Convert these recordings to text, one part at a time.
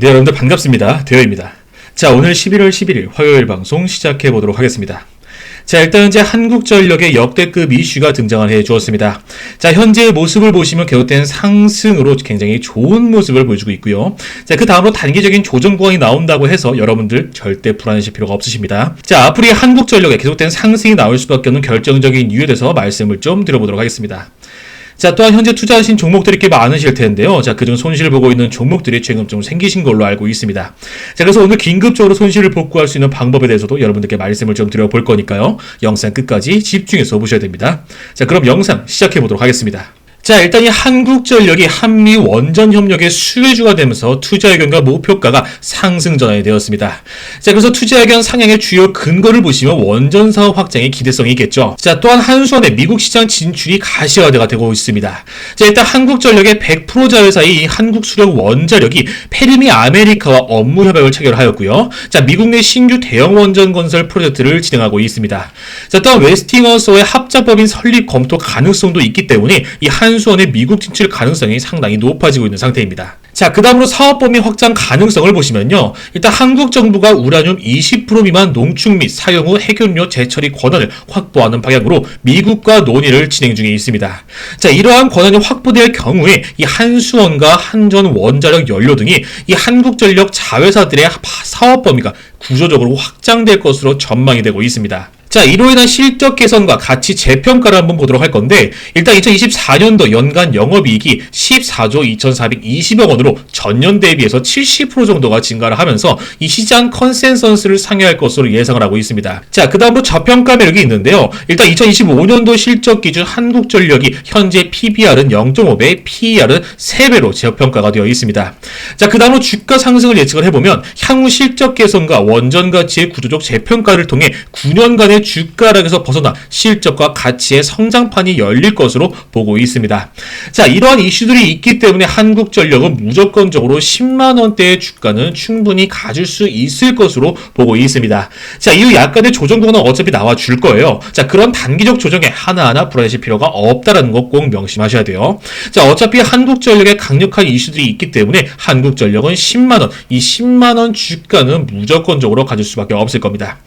네, 여러분들 반갑습니다. 대여입니다. 자, 오늘 11월 11일 화요일 방송 시작해 보도록 하겠습니다. 자, 일단 현재 한국전력의 역대급 이슈가 등장을 해 주었습니다. 자, 현재의 모습을 보시면 계속된 상승으로 굉장히 좋은 모습을 보여주고 있고요. 자, 그 다음으로 단기적인 조정 구간이 나온다고 해서 여러분들 절대 불안하실 필요가 없으십니다. 자, 앞으로 이 한국전력에 계속된 상승이 나올 수밖에 없는 결정적인 이유에 대해서 말씀을 좀 드려보도록 하겠습니다. 자, 또한 현재 투자하신 종목들이 꽤 많으실 텐데요. 자, 그중 손실을 보고 있는 종목들이 최근 좀 생기신 걸로 알고 있습니다. 자, 그래서 오늘 긴급적으로 손실을 복구할 수 있는 방법에 대해서도 여러분들께 말씀을 좀 드려볼 거니까요. 영상 끝까지 집중해서 보셔야 됩니다. 자, 그럼 영상 시작해 보도록 하겠습니다. 자, 일단 이 한국전력이 한미 원전 협력의 수혜주가 되면서 투자 의견과 목표가가 상승 전환이 되었습니다. 자, 그래서 투자 의견 상향의 주요 근거를 보시면 원전 사업 확장의 기대성이 있겠죠. 자, 또한 한수원의 미국 시장 진출이 가시화가 되고 있습니다. 자, 일단 한국전력의 100% 자회사인 한국 수력 원자력이 페르미 아메리카와 업무 협약을 체결하였고요. 자, 미국 내 신규 대형 원전 건설 프로젝트를 진행하고 있습니다. 자, 또한 웨스팅어스의 합작법인 설립 검토 가능성도 있기 때문에 이한 수원의 미국 진출 가능성이 상당히 높아지고 있는 상태입니다. 자, 그 다음으로 사업 범위 확장 가능성을 보시면요. 일단 한국 정부가 우라늄 20% 미만 농축 및 사용 후 핵연료 재처리 권한을 확보하는 방향으로 미국과 논의를 진행 중에 있습니다. 자, 이러한 권한이 확보될 경우에 이 한수원과 한전 원자력 연료 등이 이 한국전력 자회사들의 사업 범위가 구조적으로 확장될 것으로 전망이 되고 있습니다. 자, 이로 인한 실적 개선과 가치 재평가를 한번 보도록 할 건데, 일단 2024년도 연간 영업이익이 14조 2,420억 원으로 전년 대비해서 70% 정도가 증가를 하면서 이 시장 컨센서스를 상회할 것으로 예상을 하고 있습니다. 자, 그 다음으로 저평가 매력이 있는데요. 일단 2025년도 실적 기준 한국전력이 현재 PBR은 0.5배, PER은 3배로 저평가가 되어 있습니다. 자, 그 다음으로 주가 상승을 예측을 해보면 향후 실적 개선과 원전 가치의 구조적 재평가를 통해 9년간의 주가락에서 벗어나 실적과 가치의 성장판이 열릴 것으로 보고 있습니다. 자, 이러한 이슈들이 있기 때문에 한국전력은 무조건적으로 10만 원대의 주가는 충분히 가질 수 있을 것으로 보고 있습니다. 자, 이후 약간의 조정 구간은 어차피 나와 줄 거예요. 자, 그런 단기적 조정에 하나하나 불안해질 필요가 없다라는 거꼭 명심하셔야 돼요. 자, 어차피 한국전력에 강력한 이슈들이 있기 때문에 한국전력은 10만 원, 이 10만 원 주가는 무조건적으로 가질 수밖에 없을 겁니다.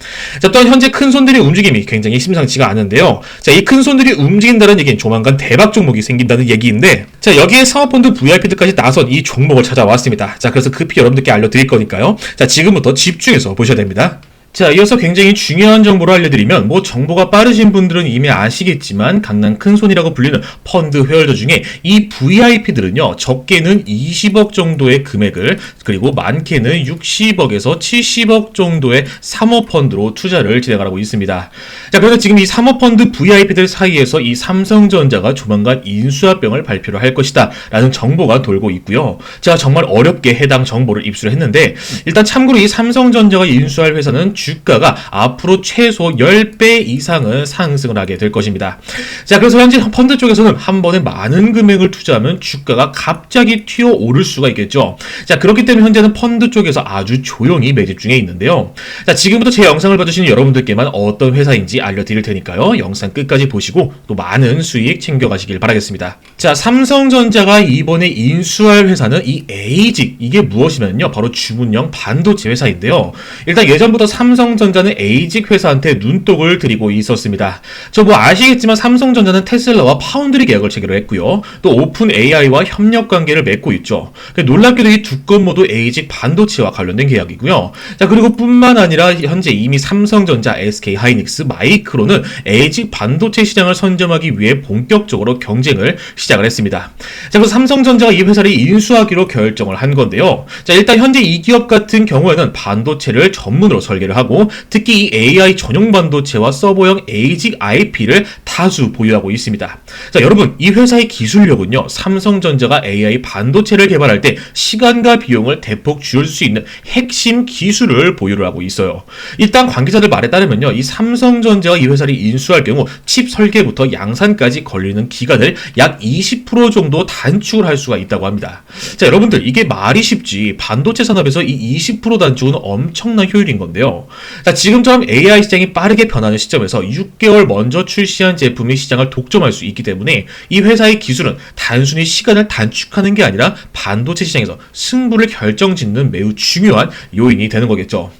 자, 또한 현재 큰 손들 의 움직임이 굉장히 심상치가 않은데요. 자, 이 큰 손들이 움직인다는 얘기는 조만간 대박 종목이 생긴다는 얘기인데, 자, 여기에 사모펀드 VIP들까지 나선 이 종목을 찾아왔습니다. 자, 그래서 급히 여러분들께 알려드릴 거니까요. 자, 지금부터 집중해서 보셔야 됩니다. 자, 이어서 굉장히 중요한 정보를 알려드리면, 뭐, 정보가 빠르신 분들은 이미 아시겠지만, 강남 큰손이라고 불리는 펀드 회원들 중에 이 VIP들은요, 적게는 20억 정도의 금액을, 그리고 많게는 60억에서 70억 정도의 사모펀드로 투자를 진행하고 있습니다. 자, 그래서 지금 이 사모펀드 VIP들 사이에서 이 삼성전자가 조만간 인수합병을 발표를 할 것이다. 라는 정보가 돌고 있고요. 제가 정말 어렵게 해당 정보를 입수를 했는데, 일단 참고로 이 삼성전자가 인수할 회사는 주가가 앞으로 최소 10배 이상은 상승을 하게 될 것입니다. 자, 그래서 현재 펀드 쪽에서는 한 번에 많은 금액을 투자하면 주가가 갑자기 튀어 오를 수가 있겠죠. 자, 그렇기 때문에 현재는 펀드 쪽에서 아주 조용히 매집 중에 있는데요. 자, 지금부터 제 영상을 봐주시는 여러분들께만 어떤 회사인지 알려드릴 테니까요. 영상 끝까지 보시고 또 많은 수익 챙겨가시길 바라겠습니다. 자, 삼성전자가 이번에 인수할 회사는 이 에이직, 이게 무엇이면요. 바로 주문형 반도체 회사인데요. 일단 예전부터 삼 성전자는 에이직 회사한테 눈독을 들이고 있었습니다. 저 뭐 아시겠지만 삼성전자는 테슬라와 파운드리 계약을 체결을 했고요. 또 오픈 AI와 협력 관계를 맺고 있죠. 놀랍게도 이 두 건 모두 에이직 반도체와 관련된 계약이고요. 자, 그리고 뿐만 아니라 현재 이미 삼성전자, SK 하이닉스, 마이크로는 에이직 반도체 시장을 선점하기 위해 본격적으로 경쟁을 시작을 했습니다. 자, 그래서 삼성전자가 이 회사를 인수하기로 결정을 한 건데요. 자, 일단 현재 이 기업 같은 경우에는 반도체를 전문으로 설계를 하고 특히 이 AI 전용 반도체와 서버형 에이직 IP를 다수 보유하고 있습니다. 자, 여러분, 이 회사의 기술력은요, 삼성전자가 AI 반도체를 개발할 때 시간과 비용을 대폭 줄일 수 있는 핵심 기술을 보유를 하고 있어요. 일단 관계자들 말에 따르면요, 이 삼성전자가 이 회사를 인수할 경우 칩 설계부터 양산까지 걸리는 기간을 약 20% 정도 단축을 할 수가 있다고 합니다. 자, 여러분들, 이게 말이 쉽지 반도체 산업에서 이 20% 단축은 엄청난 효율인 건데요. 자, 지금처럼 AI 시장이 빠르게 변하는 시점에서 6개월 먼저 출시한 제품이 시장을 독점할 수 있기 때문에 이 회사의 기술은 단순히 시간을 단축하는 게 아니라 반도체 시장에서 승부를 결정짓는 매우 중요한 요인이 되는 거겠죠.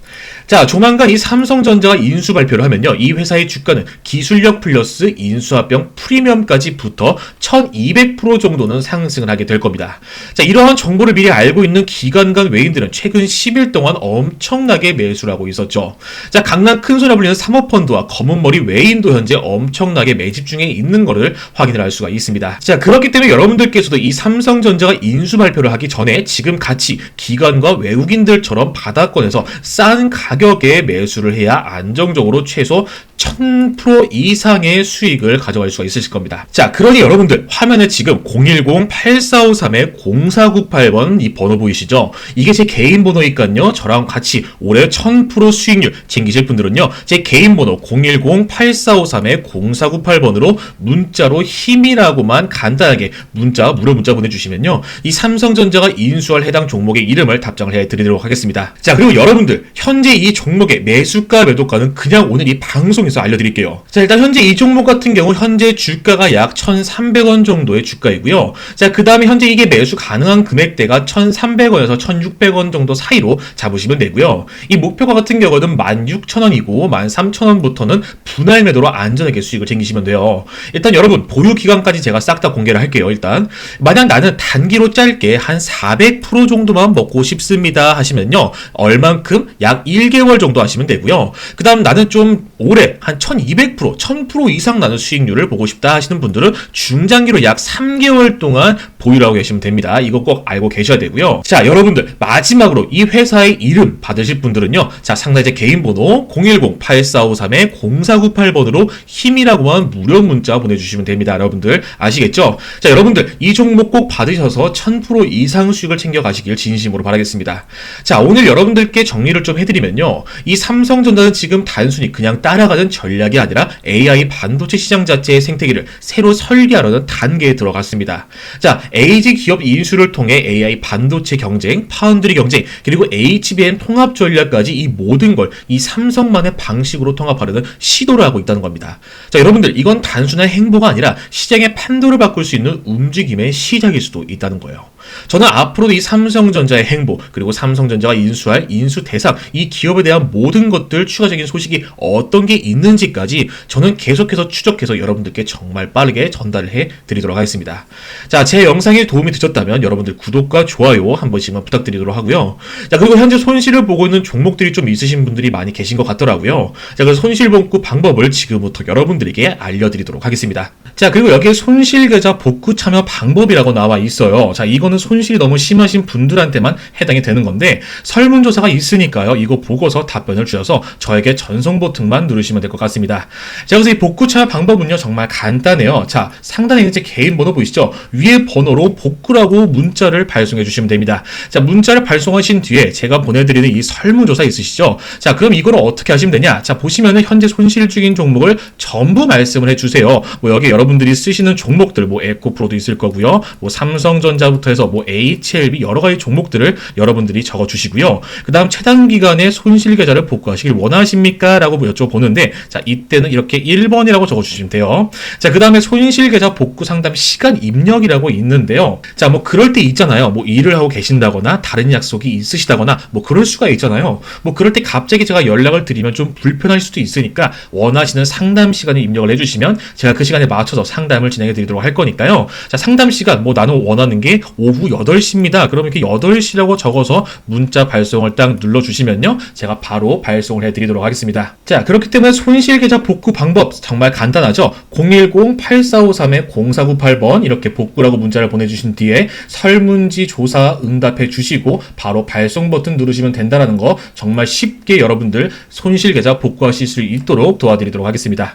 자, 조만간 이 삼성전자가 인수 발표를 하면요. 이 회사의 주가는 기술력 플러스 인수합병 프리미엄까지 붙어 1200% 정도는 상승을 하게 될 겁니다. 자, 이러한 정보를 미리 알고 있는 기관간 외인들은 최근 10일 동안 엄청나게 매수를 하고 있었죠. 자, 강남 큰소리라 불리는 사모펀드와 검은머리 외인도 현재 엄청나게 매집 중에 있는 것을 확인을 할 수가 있습니다. 자, 그렇기 때문에 여러분들께서도 이 삼성전자가 인수 발표를 하기 전에 지금 같이 기관과 외국인들처럼 바닥권에서 싼 가격 에 매수를 해야 안정적으로 최소 1000% 이상의 수익을 가져갈 수가 있으실 겁니다. 자, 그러니 여러분들 화면에 지금 010-8453-0498번 이 번호 보이시죠? 이게 제 개인 번호니까요. 저랑 같이 올해 1000% 수익률 챙기실 분들은요. 제 개인 번호 010-8453-0498번으로 문자로 힘이라고만 간단하게 문자 무료 문자 보내주시면요. 이 삼성전자가 인수할 해당 종목의 이름을 답장을 해드리도록 하겠습니다. 자, 그리고 여러분들 현재 이 종목의 매수가 매도가는 그냥 오늘 이 방송에서 알려드릴게요. 자, 일단 현재 이 종목 같은 경우 현재 주가가 약 1,300원 정도의 주가이고요. 자, 그 다음에 현재 이게 매수 가능한 금액대가 1,300원에서 1,600원 정도 사이로 잡으시면 되고요. 이 목표가 같은 경우는 16,000원이고 13,000원부터는 분할 매도로 안전하게 수익을 챙기시면 돼요. 일단 여러분 보유 기간까지 제가 싹 다 공개를 할게요. 일단 만약 나는 단기로 짧게 한 400% 정도만 먹고 싶습니다 하시면요. 얼만큼 약 1개월 정도 하시면 되고요. 그 다음 나는 좀 오래 한 1200%, 1000% 이상 나는 수익률을 보고 싶다 하시는 분들은 중장기로 약 3개월 동안 보유를 하고 계시면 됩니다. 이거 꼭 알고 계셔야 되고요. 자, 여러분들 마지막으로 이 회사의 이름 받으실 분들은요. 자, 상단에 제 개인 번호 010-8453-0498번으로 힘이라고만 무료 문자 보내주시면 됩니다. 여러분들 아시겠죠? 자, 여러분들 이 종목 꼭 받으셔서 1000% 이상 수익을 챙겨 가시길 진심으로 바라겠습니다. 자, 오늘 여러분들께 정리를 좀 해드리면요. 이 삼성전자는 지금 단순히 그냥 따라가는 전략이 아니라 AI 반도체 시장 자체의 생태계를 새로 설계하려는 단계에 들어갔습니다. 자, AG 기업 인수를 통해 AI 반도체 경쟁, 파운드리 경쟁, 그리고 HBM 통합 전략까지 이 모든 걸 이 삼성만의 방식으로 통합하려는 시도를 하고 있다는 겁니다. 자, 여러분들 이건 단순한 행보가 아니라 시장의 판도를 바꿀 수 있는 움직임의 시작일 수도 있다는 거예요. 저는 앞으로도 이 삼성전자의 행보 그리고 삼성전자가 인수할 인수 대상 이 기업에 대한 모든 것들 추가적인 소식이 어떤 게 있는지까지 저는 계속해서 추적해서 여러분들께 정말 빠르게 전달을 해 드리도록 하겠습니다. 자, 제 영상이 도움이 되셨다면 여러분들 구독과 좋아요 한 번씩만 부탁드리도록 하고요. 자, 그리고 현재 손실을 보고 있는 종목들이 좀 있으신 분들이 많이 계신 것 같더라고요. 자, 그래서 손실 복구 방법을 지금부터 여러분들에게 알려드리도록 하겠습니다. 자, 그리고 여기에 손실 계좌 복구 참여 방법이라고 나와 있어요. 자, 이 거는 손실이 너무 심하신 분들한테만 해당이 되는 건데 설문조사가 있으니까요. 이거 보고서 답변을 주셔서 저에게 전송 버튼만 누르시면 될 것 같습니다. 자, 그래서 이 복구 참여 방법은요. 정말 간단해요. 자, 상단에 있는 제 개인 번호 보이시죠? 위에 번호로 복구라고 문자를 발송해 주시면 됩니다. 자, 문자를 발송하신 뒤에 제가 보내드리는 이 설문조사 있으시죠? 자, 그럼 이걸 어떻게 하시면 되냐? 자, 보시면은 현재 손실 중인 종목을 전부 말씀을 해주세요. 뭐 여기 여러분들이 쓰시는 종목들, 뭐 에코프로도 있을 거고요. 뭐 삼성전자부터 해서 뭐 HLB 여러 가지 종목들을 여러분들이 적어 주시고요. 그 다음 최단 기간에 손실 계좌를 복구하시길 원하십니까? 라고 뭐 여쭤보는데, 자, 이때는 이렇게 1번이라고 적어 주시면 돼요. 자, 그 다음에 손실 계좌 복구 상담 시간 입력이라고 있는데요. 자, 뭐 그럴 때 있잖아요. 뭐 일을 하고 계신다거나 다른 약속이 있으시다거나 뭐 그럴 수가 있잖아요. 뭐 그럴 때 갑자기 제가 연락을 드리면 좀 불편할 수도 있으니까 원하시는 상담 시간에 입력을 해 주시면 제가 그 시간에 맞춰서 상담을 진행해 드리도록 할 거니까요. 자, 상담 시간 뭐 나는 원하는 게 오후 8시입니다. 그러면 이렇게 8시라고 적어서 문자 발송을 딱 눌러주시면요. 제가 바로 발송을 해드리도록 하겠습니다. 자, 그렇기 때문에 손실 계좌 복구 방법 정말 간단하죠. 010-8453-0498번 이렇게 복구라고 문자를 보내주신 뒤에 설문지 조사 응답해 주시고 바로 발송 버튼 누르시면 된다는 거 정말 쉽게 여러분들 손실 계좌 복구하실 수 있도록 도와드리도록 하겠습니다.